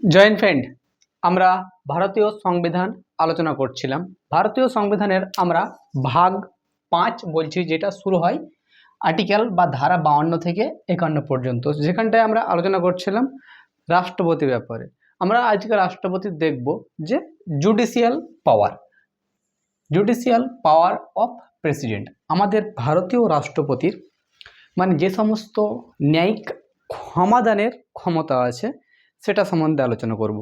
Joint friend, আমরা ভারতীয় সংবিধান আলোচনা করছিলাম। ভারতীয় সংবিধানের আমরা ভাগ পাঁচ বলছি, যেটা শুরু হয় আর্টিকেল বা ধারা বাউন্ন থেকে একান্ন পর্যন্ত। যেখানটায় আমরা আলোচনা করছিলাম রাষ্ট্রপতি ব্যাপারে। আমরা আজকে রাষ্ট্রপতি দেখব যে judicial power judicial power of president আমাদের ভারতীয় রাষ্ট্রপতির মানে যে সমস্ত ন্যায়িক ক্ষমাদানের ক্ষমতা আছে সেটা সম্বন্ধে আলোচনা করব।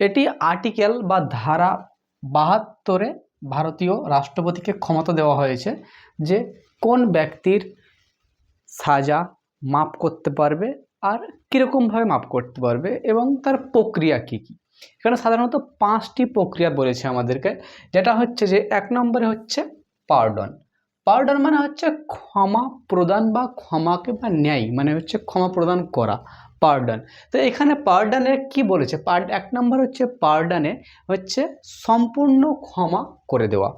এটি আর্টিকেল বা ধারা বাহাত্তরে ভারতীয় রাষ্ট্রপতিকে ক্ষমতা দেওয়া হয়েছে যে কোন ব্যক্তির সাজা মাপ করতে পারবে আর কীরকমভাবে মাপ করতে পারবে এবং তার প্রক্রিয়া কী কী। এখানে সাধারণত পাঁচটি প্রক্রিয়া বলেছে আমাদেরকে, যেটা হচ্ছে যে এক নম্বরে হচ্ছে পার্ডন পার্ডন মানে হচ্ছে ক্ষমা প্রদান বা ক্ষমাকে বা ন্যায় মানে হচ্ছে ক্ষমা প্রদান করা। পার্ডন। তো এখানে পার্ডানের কি বলেছে? পার্ড এক নম্বর হচ্ছে পার্ডানে হচ্ছে সম্পূর্ণ ক্ষমা করে দেওয়া।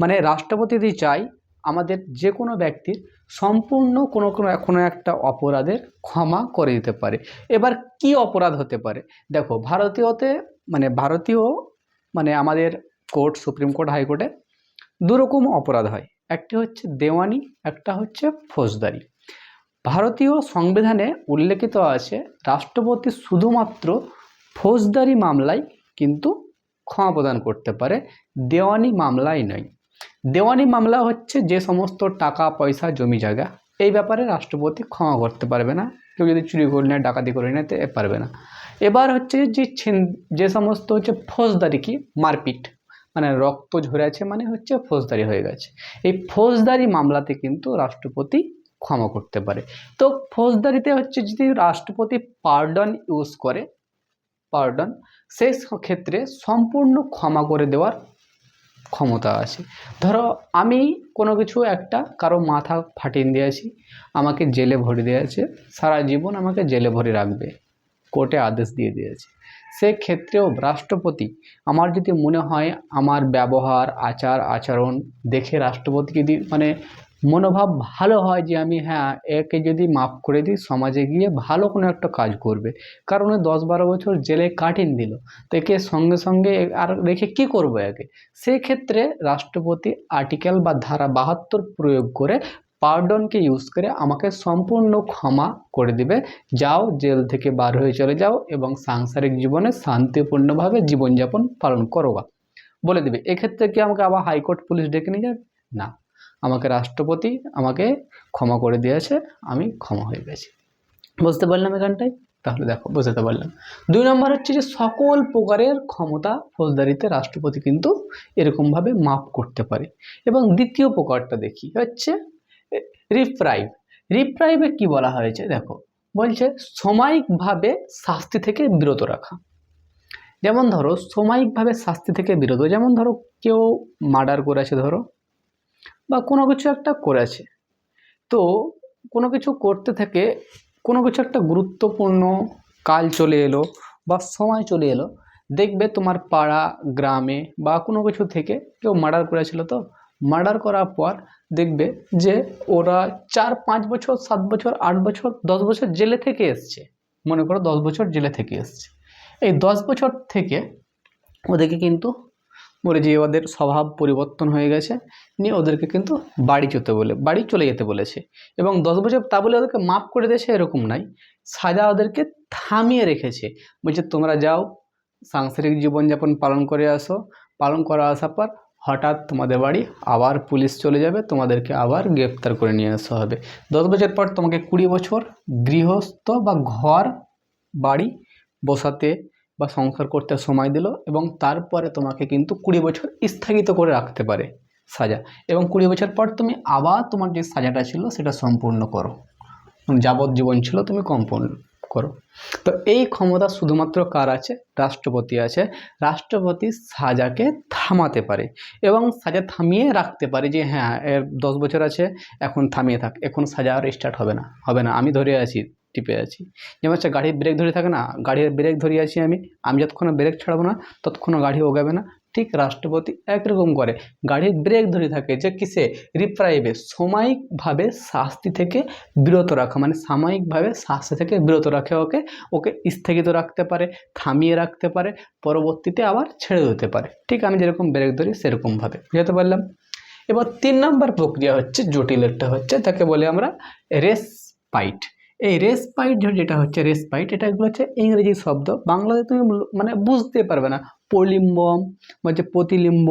মানে রাষ্ট্রপতি যদি চাই আমাদের যে কোনো ব্যক্তির সম্পূর্ণ কোনো কোনো কোনো একটা অপরাধের ক্ষমা করে দিতে পারে। এবার কি অপরাধ হতে পারে? দেখো, ভারতীয়তে মানে ভারতীয় মানে আমাদের কোর্ট, সুপ্রিম কোর্ট, হাইকোর্টে দুরকম অপরাধ হয়। একটি হচ্ছে দেওয়ানি, একটা হচ্ছে ফৌজদারি। ভারতীয় সংবিধানে উল্লেখিত আছে, রাষ্ট্রপতি শুধুমাত্র ফৌজদারি মামলায় কিন্তু ক্ষমা প্রদান করতে পারে, দেওয়ানি মামলায় নয়। দেওয়ানি মামলা হচ্ছে যে সমস্ত টাকা, পয়সা, জমি জায়গা, এই ব্যাপারে রাষ্ট্রপতি ক্ষমা করতে পারবে না। কেউ যদি চুরি করে নেয়, ডাকাতি করে নেয়, তো পারবে না। এবার হচ্ছে যে যে সমস্ত হচ্ছে ফৌজদারি কি? মারপিট। মানে রক্ত ঝরে আছে মানে হচ্ছে ফৌজদারি হয়ে গেছে। এই ফৌজদারি মামলাতে কিন্তু রাষ্ট্রপতি ক্ষমা করতে পারে। তো ফৌজদারিতে হচ্ছে যদি রাষ্ট্রপতি পার্ডন ইউজ করে পার্ডন সেই ক্ষেত্রে সম্পূর্ণ ক্ষমা করে দেওয়ার ক্ষমতা আছে। ধরো আমি কোনো কিছু একটা কারও মাথা ফাটিয়ে দিয়েছি, আমাকে জেলে ভরে দিয়েছে, সারা জীবন আমাকে জেলে ভরে রাখবে, কোর্টে আদেশ দিয়ে দিয়েছে। সেক্ষেত্রেও রাষ্ট্রপতি, আমার যদি মনে হয় আমার ব্যবহার, আচার, আচরণ দেখে রাষ্ট্রপতি যদি মানে মনোভাব ভালো হয় যে আমি হ্যাঁ একে যদি মাফ করে দিই, সমাজে গিয়ে ভালো কোনো একটা কাজ করবে। কারণ দশ বারো বছর জেলে কাটিন দিল। তো একে সঙ্গে সঙ্গে আর রেখে কী করব একে? সেক্ষেত্রে রাষ্ট্রপতি আর্টিকেল বা ধারা বাহাত্তর প্রয়োগ করে পার্ডনকে ইউজ করে আমাকে সম্পূর্ণ ক্ষমা করে দিবে। যাও, জেল থেকে বার হয়ে চলে যাও এবং সাংসারিক জীবনে শান্তিপূর্ণভাবে জীবনযাপন পালন করো বলে দিবে। এক্ষেত্রে কি আমাকে আবার হাইকোর্ট পুলিশ ডেকে নিয়ে যাবে? না। আমাকে রাষ্ট্রপতি আমাকে ক্ষমা করে দিয়েছে, আমি ক্ষমা হয়ে গেছি। বুঝতে পারলাম এখানটায়? তাহলে দেখো, বুঝতে পারলাম। দুই নম্বর হচ্ছে যে সকল প্রকারের ক্ষমতা ফৌজদারিতে রাষ্ট্রপতি কিন্তু এরকমভাবে মাপ করতে পারে। এবং দ্বিতীয় প্রকারটা দেখি, হচ্ছে রিপ্রাইভ রিপ্রাইভে কি বলা হয়েছে? দেখো, বলছে সাময়িকভাবে শাস্তি থেকে বিরত রাখা। যেমন ধরো, সাময়িকভাবে শাস্তি থেকে বিরত। যেমন ধরো, কেউ মার্ডার করেছে, ধরো বা কোনো কিছু একটা করেছে। তো কোনো কিছু করতে থেকে কোনো কিছু একটা গুরুত্বপূর্ণ কাল চলে এলো বা সময় চলে এলো, দেখবে তোমার পাড়া, গ্রামে বা কোনো কিছু থেকে কেউ মার্ডার করেছিল তো? মার্ডার করার পর দেখবে যে ওরা চার, পাঁচ বছর, সাত বছর, আট বছর, দশ বছর জেলে থেকে এসছে। মনে করো দশ বছর জেলে থেকে এসছে। এই দশ বছর থেকে ওদেরকে কিন্তু বলে যে ওদের স্বভাব পরিবর্তন হয়ে গেছে, নিয়ে ওদেরকে কিন্তু বাড়ি যেতে বলে, বাড়ি চলে যেতে বলেছে। এবং দশ বছর তা বলে ওদেরকে মাফ করে দিয়েছে এরকম নাই। সাজা ওদেরকে থামিয়ে রেখেছে। বলছে, তোমরা যাও, সাংসারিক জীবনযাপন পালন করে আসো। পালন করা আসার পর হঠাৎ তোমাদের বাড়ি আবার পুলিশ চলে যাবে, তোমাদেরকে আবার গ্রেপ্তার করে নিয়ে আসা হবে। দশ বছর পর তোমাকে কুড়ি বছর গৃহস্থ বা ঘর বাড়ি বসাতে বা সংসার করতে সময় দিল এবং তারপরে তোমাকে কিন্তু কুড়ি বছর স্থগিত করে রাখতে পারে সাজা। এবং কুড়ি বছর পর তুমি আবার তোমার যে সাজাটা ছিল সেটা সম্পূর্ণ করো। যাবজ্জীবন ছিল তুমি কম্পূর্ণ করো। তো এই ক্ষমতা শুধুমাত্র কার আছে? রাষ্ট্রপতি আছে। রাষ্ট্রপতি সাজাকে থামাতে পারে এবং সাজা থামিয়ে রাখতে পারে যে হ্যাঁ এর দশ বছর আছে, এখন থামিয়ে থাক, এখন সাজা আর স্টার্ট হবে না হবে না। আমি ধরে আছি টিপে আছি। যেমন হচ্ছে গাড়ির ব্রেক ধরে থাকে না? গাড়ির ব্রেক ধরে আছি আমি। আমি যতক্ষণ ব্রেক ছাড়বো না, ততক্ষণ গাড়ি ওগাবে না। ঠিক রাষ্ট্রপতি একরকম করে। গাড়ির ব্রেক ধরে থাকে যে কিসে? রিপ্রাইভে সাময়িকভাবে শাস্তি থেকে বিরত রাখা। মানে সাময়িকভাবে শাস্তি থেকে বিরত রাখে ওকে। ওকে স্থগিত রাখতে পারে, থামিয়ে রাখতে পারে, পরবর্তীতে আবার ছেড়ে দিতে পারে। ঠিক আমি যেরকম ব্রেক ধরি, সেরকমভাবে। বুঝতে পারলাম? এবার তিন নম্বর প্রক্রিয়া হচ্ছে, জটিল একটা হচ্ছে তাকে বলে আমরা রেসপাইট এই রেসপাইট যেটা হচ্ছে রেসপাইট এটা এগুলো হচ্ছে ইংরেজি শব্দ। বাংলাতে তুমি মানে বুঝতে পারবে না। পলিম্বম, বা হচ্ছে প্রতিলিম্ব,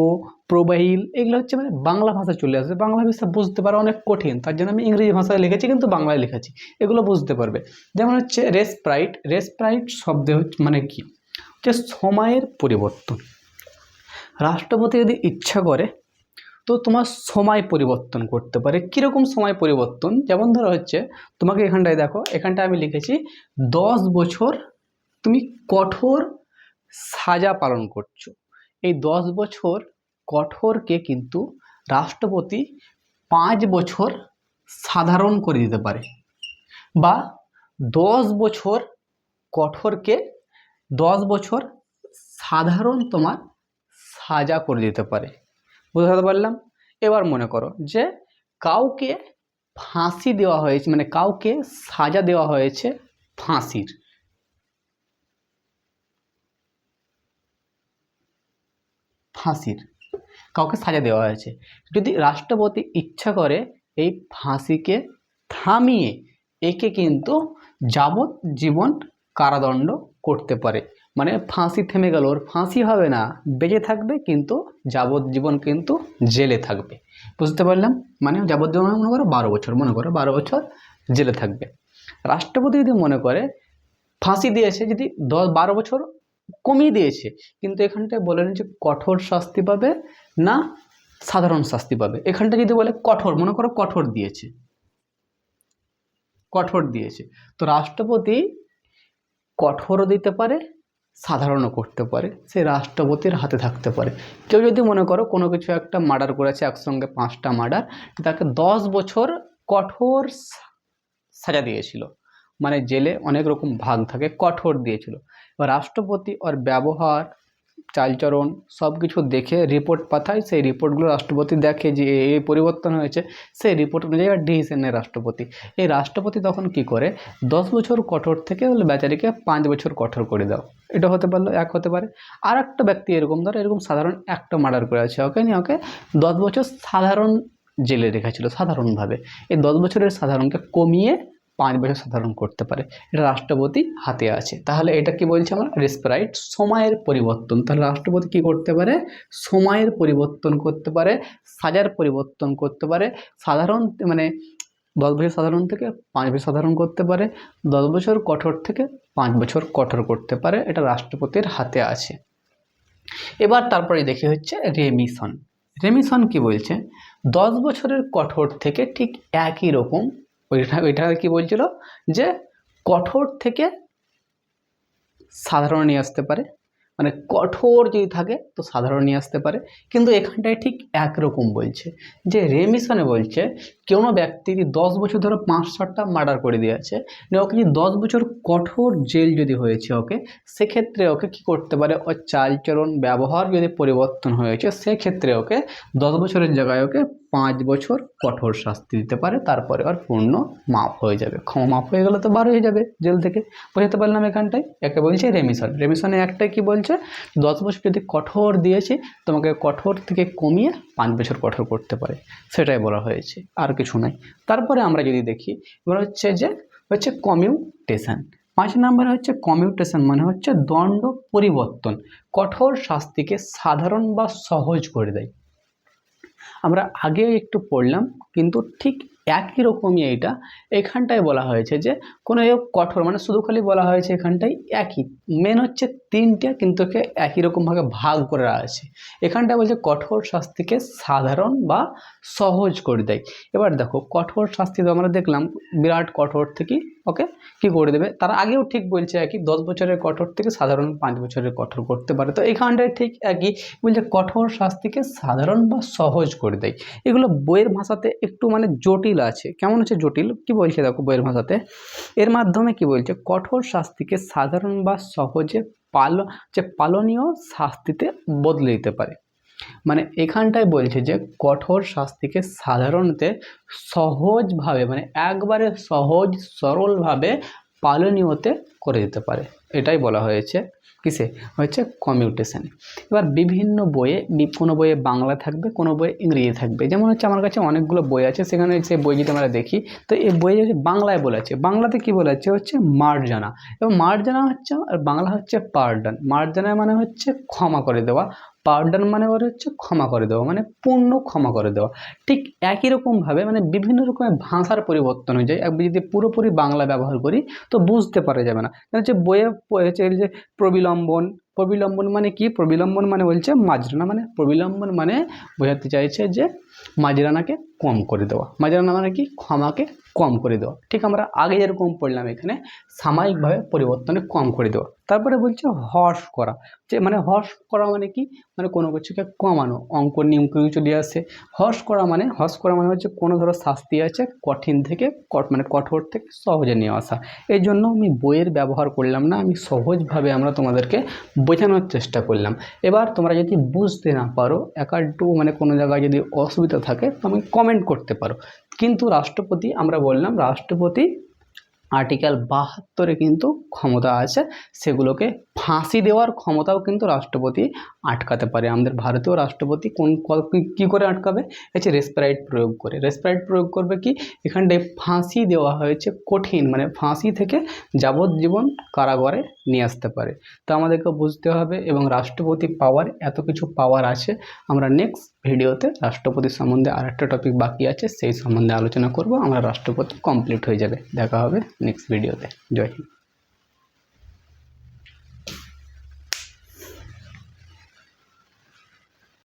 প্রবাহিল, এগুলো হচ্ছে মানে বাংলা ভাষা চলে আসবে বাংলা ভাষা বুঝতে পারা অনেক কঠিন। তার জন্য আমি ইংরেজি ভাষায় লিখেছি, কিন্তু বাংলায় লিখেছি। এগুলো বুঝতে পারবে। যেমন হচ্ছে রেসপ্রাইট রেসপ্রাইট শব্দ মানে কি? হচ্ছে সময়ের পরিবর্তন। রাষ্ট্রপতি যদি ইচ্ছা করে তো তোমার সময় পরিবর্তন করতে পারে। কীরকম সময় পরিবর্তন? যেমন ধরো হচ্ছে, তোমাকে এখানটায় দেখো, এখানটায় আমি লিখেছি, দশ বছর তুমি কঠোর সাজা পালন করছ। এই দশ বছর কঠোরকে কিন্তু রাষ্ট্রপতি পাঁচ বছর সাধারণ করে দিতে পারে বা দশ বছর কঠোরকে দশ বছর সাধারণ তোমার সাজা করে দিতে পারে। বুঝতে পারলাম? এবার মনে করো যে কাউকে ফাঁসি দেওয়া হয়েছে মানে কাউকে সাজা দেওয়া হয়েছে ফাঁসির। ফাঁসির। কাউকে সাজা দেওয়া হয়েছে। যদি রাষ্ট্রপতি ইচ্ছা করে এই ফাঁসিকে থামিয়ে, একে কিন্তু যাবজ্জীবন কারাদণ্ড করতে পারে। মানে ফাঁসি থেমে গেল, ওর ফাঁসি হবে না। বেঁচে থাকবে কিন্তু, যাবজ্জীবন কিন্তু জেলে থাকবে। বুঝতে পারলাম? মানে যাবজ্জীবন মানে মনে করো বারো বছর, মনে করো বারো বছর জেলে থাকবে। রাষ্ট্রপতি যদি মনে করে, ফাঁসি দিয়েছে যদি দশ, বারো বছর কমিয়ে দিয়েছে, কিন্তু এখানটায় বলেন যে কঠোর শাস্তি পাবে না সাধারণ শাস্তি পাবে? এখানটা যদি বলে কঠোর, মনে করো কঠোর দিয়েছে। কঠোর দিয়েছে। তো রাষ্ট্রপতি কঠোরও দিতে পারে সাধারণও করতে পারে, সে রাষ্ট্রপতির হাতে থাকতে পারে। কেউ যদি মনে করো কোনো কিছু একটা মার্ডার করেছে, একসঙ্গে পাঁচটা মার্ডার, তাকে দশ বছর কঠোর সাজা দিয়েছিল। মানে জেলে অনেক রকম ভাগ থাকে, কঠোর দিয়েছিল। রাষ্ট্রপতি ওর ব্যবহার চালচরণ সব কিছু দেখে রিপোর্ট পাঠায়। সেই রিপোর্টগুলো রাষ্ট্রপতি দেখে যে এই পরিবর্তন হয়েছে, সেই রিপোর্ট অনুযায়ী ডিসিশন নেয় রাষ্ট্রপতি। এই রাষ্ট্রপতি তখন কি করে? দশ বছর কঠোর থেকে বেচারিকে পাঁচ বছর কঠোর করে দাও। এটা হতে পারল, এক হতে পারে। আর একটা ব্যক্তি এরকম, ধর এরকম সাধারণ একটা মার্ডার করে আছে ওকে নিয়ে ওকে দশ বছর সাধারণ জেলে রেখেছিল, সাধারণভাবে। এই দশ বছরের সাধারণকে কমিয়ে পাঁচ বছর সাধারণ করতে পারে। এটা রাষ্ট্রপতি হাতে আছে। তাহলে এটা কি বলছে আমরা? রেসপ্রাইট সময়ের পরিবর্তন। তাহলে রাষ্ট্রপতি কি করতে পারে? সময়ের পরিবর্তন করতে পারে, সাজার পরিবর্তন করতে পারে। সাধারণ মানে দশ বছর সাধারণ থেকে পাঁচ বছর সাধারণ করতে পারে। দশ বছর কঠোর থেকে পাঁচ বছর কঠোর করতে পারে। এটা রাষ্ট্রপতির হাতে আছে। এবার তারপরে দেখি হচ্ছে রেমিশন রেমিশন কি বলছে? দশ বছরের কঠোর থেকে ঠিক একই রকম ওইটা ওইটা কি বলছিল যে কঠোর থেকে সাধারণ নিয়ে আসতে পারে। মানে কঠোর যদি থাকে তো সাধারণ নিয়ে আসতে পারে। কিন্তু এখানটায় ঠিক একরকম বলছে যে রেমিশনে বলছে কোনো ব্যক্তি যদি দশ বছর ধরে পাঁচ সাতটা মার্ডার করে দিয়েছে। ওকে যদি দশ বছর কঠোর জেল যদি হয়েছে ওকে, সেক্ষেত্রে ওকে কি করতে পারে? ওর চালচরণ ব্যবহার যদি পরিবর্তন হয়েছে, সেক্ষেত্রে ওকে দশ বছরের জায়গায় ওকে পাঁচ বছর কঠোর শাস্তি দিতে পারে, তারপরে আর পূর্ণ মাফ হয়ে যাবে। ক্ষমা মাফ হয়ে গেলে তো বার হয়ে যাবে জেল থেকে। বোঝাতে পারলাম এখানটায়? একে বলছে রেমিশন রেমিশনে একটাই কি বলছে? দশ বছর যদি কঠোর দিয়েছি, তোমাকে কঠোর থেকে কমিয়ে পাঁচ বছর কঠোর করতে পারে। সেটাই বলা হয়েছে, আর কিছু নাই। তারপরে আমরা যদি দেখি, এবার হচ্ছে যে, হচ্ছে কমিউটেশন পাঁচ নম্বরে হচ্ছে কমিউটেশন মানে হচ্ছে দণ্ড পরিবর্তন। কঠোর শাস্তিকে সাধারণ বা সহজ করে দেয়। আমরা আগে একটু পড়লাম, কিন্তু ঠিক একই রকমই এইটা। এখানটায় বলা হয়েছে যে, কোনো কঠোর মানে শুধু খালি বলা হয়েছে এখানটায় একই। মেন হচ্ছে তিনটে, কিন্তু একে একই রকমভাবে ভাগ করে আছে এখানটায় বলছে কঠোর শাস্তিকে সাধারণ বা সহজ করে দেয়। এবার দেখো, কঠোর শাস্তি তো আমরা দেখলাম, বিরাট কঠোর থেকে ওকে? কি করে দেবে? তার আগেও ঠিক বলছে একই দশ বছরের কঠোর থেকে সাধারণ পাঁচ বছরের কঠোর করতে পারে। তো এখানটায় ঠিক একই বলছে কঠোর শাস্তিকে সাধারণ বা সহজ করে দেয়। এগুলো বইয়ের ভাষাতে একটু মানে জটিল আছে। কেমন হচ্ছে জটিল? কি বলছে দেখো বইয়ের ভাষাতে? এর মাধ্যমে কি বলছে? কঠোর শাস্তিকে সাধারণ বা সহজে পাল, যে পালনীয় শাস্তিতে বদলে দিতে পারে। মানে এখানটায় বলছে যে কঠোর শাস্তিকে সাধারণতে সহজভাবে মানে একবারে সহজ, সরলভাবে পালনীয়তে করে দিতে পারে। এটাই বলা হয়েছে কিসে? হচ্ছে কমিউটেশনে। এবার বিভিন্ন বইয়ে কোনো বইয়ে বাংলা থাকবে, কোনো বইয়ে ইংরেজি থাকবে। যেমন হচ্ছে আমার কাছে অনেকগুলো বই আছে, সেখানে সেই বই যদি আমরা দেখি। তো এই বইয়ে হচ্ছে বাংলায় বলেছে। বাংলাতে কি বলেছে? হচ্ছে মার্জানা। এবং মার্জানা হচ্ছে, আর বাংলা হচ্ছে পার্ডন। মার্জানা মানে হচ্ছে ক্ষমা করে দেওয়া। পার্ডন মানে ওর হচ্ছে ক্ষমা করে দেওয়া মানে পূর্ণ ক্ষমা করে দেওয়া। ঠিক একই রকমভাবে মানে বিভিন্ন রকমের ভাষার পরিবর্তন হয়ে যায়। যদি পুরোপুরি বাংলা ব্যবহার করি, তো বুঝতে পারা যাবে না। হচ্ছে বইয়ে হচ্ছে যে প্রবিলম্বন প্রবিলম্বন মানে কি? প্রবিলম্বন মানে বলছে মাজরানা মানে প্রবিলম্বন মানে বোঝাতে চাইছে যে মাজরানাকে কম করে দেওয়া। মাজরানা মানে কি? ক্ষমাকে কম করে দেওয়া। ঠিক আমরা আগে যেরকম পড়লাম এখানে, সাময়িকভাবে পরিবর্তনে কম করে দেওয়া। তারপরে বলছে হর্ষ করা। যে মানে হর্ষ করা মানে কি? মানে কোনো কিছুকে কমানো, অঙ্ক নিয়ম কিছু চলে আসে। হর্ষ করা মানে হর্ষ করা মানে হচ্ছে কোনো ধরো শাস্তি আছে, কঠিন থেকে মানে কঠোর থেকে সহজে নিয়ে আসা। এই জন্য আমি বইয়ের ব্যবহার করলাম না, আমি সহজভাবে আমরা তোমাদেরকে বোঝানোর চেষ্টা করলাম। এবার তোমরা যদি বুঝতে না পারো একাড্ডু মানে কোনো জায়গায় যদি অসুবিধা থাকে তো আমি কমেন্ট করতে পারো। কিন্তু রাষ্ট্রপতি, আমরা বললাম রাষ্ট্রপতি আর্টিকেল বাহাত্তরে কিন্তু ক্ষমতা আছে। সেগুলোকে ফাঁসি দেওয়ার ক্ষমতাও কিন্তু রাষ্ট্রপতি আটকাতে পারে। আমাদের ভারতীয় রাষ্ট্রপতি কোন ক- করে আটকাবে? হচ্ছে রেসপ্রাইট প্রয়োগ করে। রেসপ্রাইট প্রয়োগ করবে কি? এখানটায় ফাঁসি দেওয়া হয়েছে কঠিন মানে ফাঁসি থেকে যাবজ্জীবন কারাগারে নিয়ে আসতে পারে। তো আমাদেরকে বুঝতে হবে এবং রাষ্ট্রপতি পাওয়ার এত কিছু পাওয়ার আছে। আমরা নেক্সট ভিডিওতে রাষ্ট্রপতি সম্বন্ধে আর একটা টপিক বাকি আছে, সেই সম্বন্ধে আলোচনা করব। আমরা রাষ্ট্রপতি কমপ্লিট হয়ে যাবে। দেখা হবে নেক্সট ভিডিওতে জয় হিন্দ।